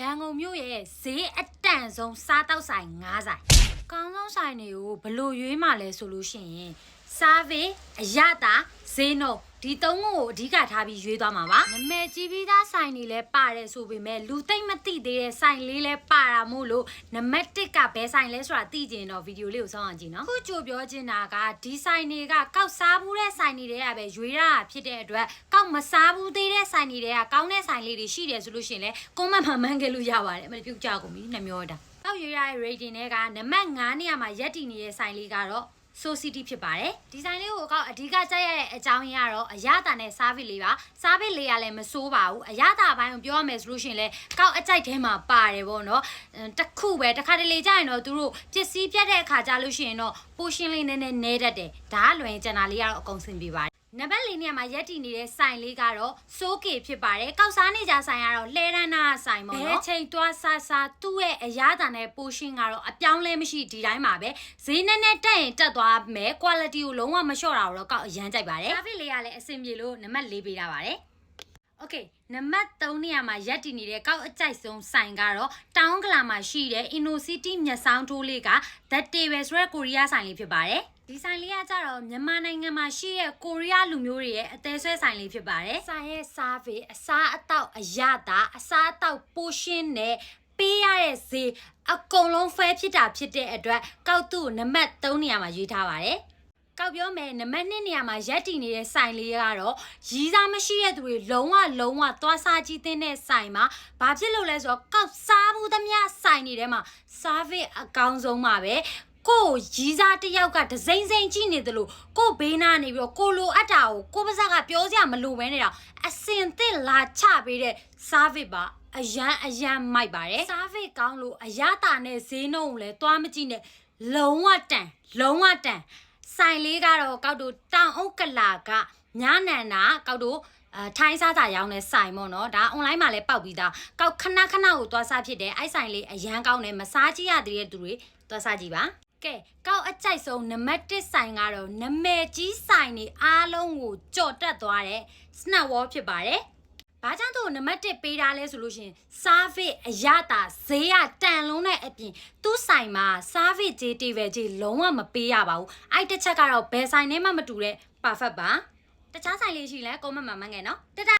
ရန်ကုန်မြို့ရဲ့ဈေးအတန့်ဆုံးစားတောက်ဆိုင်9ဆိုင်ကောင်းဆုံးဆိုင်တွေကိုဘယ်လို့ရွေးမှလဲဆိုလို့ရှိရင်စားဖေးအရတာဈေးနှုန်း ဒီသုံးခုကိုအဓိကထားပြီးရွေးသွားမှာပါနမဲကြီးပြီးသားဆိုင်တွေလည်းပါတယ်ဆိုပေမဲ့လူသိမ့်မသိသေးတဲ့ဆိုင်လေးလည်းပါတာမို့လို့နံပါတ်1ကဘယ်ဆိုင်လဲဆိုတာသိကြရင်တော့ဗီဒီယိုလေးကိုစောင့်အောင်ကြည့်နော်ခုကြိုပြောချင်တာကဒီဆိုင်တွေကကောက်စားဘူးတဲ့ဆိုင်တွေကပဲရွေးရတာဖြစ်တဲ့အတွက်ကောက်မစားဘူးသေးတဲ့ဆိုင်တွေကကောင်းတဲ့ဆိုင်လေးတွေရှိတယ်ဆိုလို့ရှိရင်လည်းကွန်မန့်မှမှန်းခဲ့လို့ရပါတယ်အမပြုတ်ကြကုန်ပြီနှမျောတာတောက်ရွေးရတဲ့ rating တွေကနံပါတ်9နေရာမှာရက်တည်နေတဲ့ဆိုင်လေးကတော့ So City ဖြစ်ပါတယ်ဒီဇိုင်းလေးကိုအကောက်အဓိကကြိုက်ရတဲ့အကြောင်းရင်းကတော့အရသာနဲ့ service လေးပါ service လေးကလည်းမစိုးပါဘူးအရသာအပိုင်းကိုပြောရမယ်ဆိုလို့ရှိရင်လည်းကောက်အကြိုက်ထဲမှာပါတယ်ပေါ့နော်အင်းတစ်ခုပဲတစ်ခါတလေကြာရင်တော့သူတို့ပစ္စည်းပြတ်တဲ့အခါကြာလို့ရှိရင်တော့ portion လေးနည်းနည်းနဲတတ်တယ်ဒါကလွယ်ရင်ကျန်တာလေးကတော့အကုန်ဆင်ပြေပါတယ် နံပါတ်၄နေရာမှာရက်တည်နေတဲ့ဆိုင်လေးကတော့စိုးကေဖြစ်ပါတယ်။ကောက်စားနေကြဆိုင်ကတော့လှဲရန်နာဆိုင်ပေါ့နော်။ဘဲချိန်သွားဆာဆာသူ့ရဲ့အရသာနဲ့ portion ကတော့အပြောင်းလဲမရှိဒီတိုင်းပါပဲ။ဈေးနဲ့နဲ့တက်ရင်တက်သွားမယ်။ quality ကိုလုံးဝမလျှော့တာတော့ကောက်အရန်ကြိုက်ပါတယ်။ traffic လေးကလည်းအဆင်ပြေလို့နံပါတ်၄ပေးထားပါတယ်။ Okay နံပါတ်3နေရာမှာရက်တည်နေတဲ့ကောက်အကြိုက်ဆုံးဆိုင်ကတော့တောင်းကလာမှာရှိတဲ့ Innocity မျက်စောင်းထိုးလေးက The Table ဆိုတဲ့ကိုရီးယားဆိုင်လေးဖြစ်ပါတယ် ဒီဆိုင်လေးကကြတော့မြန်မာနိုင်ငံမှာရှိတဲ့ကိုရီးယားလူမျိုးတွေရဲ့အသေးဆွဲဆိုင်လေးဖြစ်ပါတယ်ဆိုင်ရဲ့စားဖေးအစားအသောက်အရသာအစားအသောက်ပိုရှင်းနဲ့ပေးရတဲ့ဈေးအကုန်လုံးဖဲဖြစ်တာဖြစ်တဲ့အတွက်ကောက်သူ့နံပါတ်3နေရာမှာရွေးထားပါတယ်ကောက်ပြောမယ်နံပါတ်2နေရာမှာရက်တည်နေတဲ့ဆိုင်လေးကတော့ရီးစားမရှိတဲ့သူတွေလုံးဝလုံးဝသွားစားကြည့်တဲ့ဆိုင်မှာဘာဖြစ်လို့လဲဆိုတော့ကောက်စားမှုသမျှဆိုင်တွေထဲမှာ service အကောင်းဆုံးပါပဲ ကိုရီးစားတစ်ယောက်ကဒစိမ့်စိမ့်ကြည့်နေတယ်လို့ကိုဘေးနားနေပြီးတော့ကိုလိုအပ်တာကိုကိုပါဇက်ကပြောစရာမလိုပဲနေတာအစင်သစ်လာချပေးတဲ့ service ပါအရန်အရန်မိုက်ပါတယ် service ကောင်းလို့အရတာနဲ့ဈေးနှုန်းကိုလည်းသွားမကြည့်နဲ့လုံးဝတန်လုံးဝတန်ဆိုင်လေးကတော့ကောက်တို့တောင်အုပ်ကလာကညာနန္နာကောက်တို့အဲထိုင်းစားစာရောင်းတဲ့ဆိုင်ပေါ့နော်ဒါ online မှာလည်းပောက်ပြီးသားကောက်ခဏခဏကိုသွားစားဖြစ်တယ်အဲ့ဆိုင်လေးအရန်ကောင်းတယ်မစားကြည့်ရသေးတဲ့သူတွေသွားစားကြည့်ပါ ကဲကောက်အကြိုက်ဆုံးနံပါတ်1ဆိုင်ကတော့နမဲကြီးဆိုင်နေအားလုံးကိုကြော်တက်သွားတဲ့ snack wall ဖြစ်ပါတယ်ဘာကြောင့်သူ့ကိုနံပါတ်1ပေးထားလဲဆိုလို့ရှရင် service အရတာဈေးရတန်လုံးတဲ့အပြင်သူ့ဆိုင်မှာ service ကြီးတေးပဲကြီးလုံးဝမပေးရပါဘူးအဲ့တစ်ချက်ကတော့ဘယ်ဆိုင်နဲ့မှမတူတဲ့ perfect ပါတခြားဆိုင်လေးရှိလဲ comment မှာမှန်းငယ်နော်တတ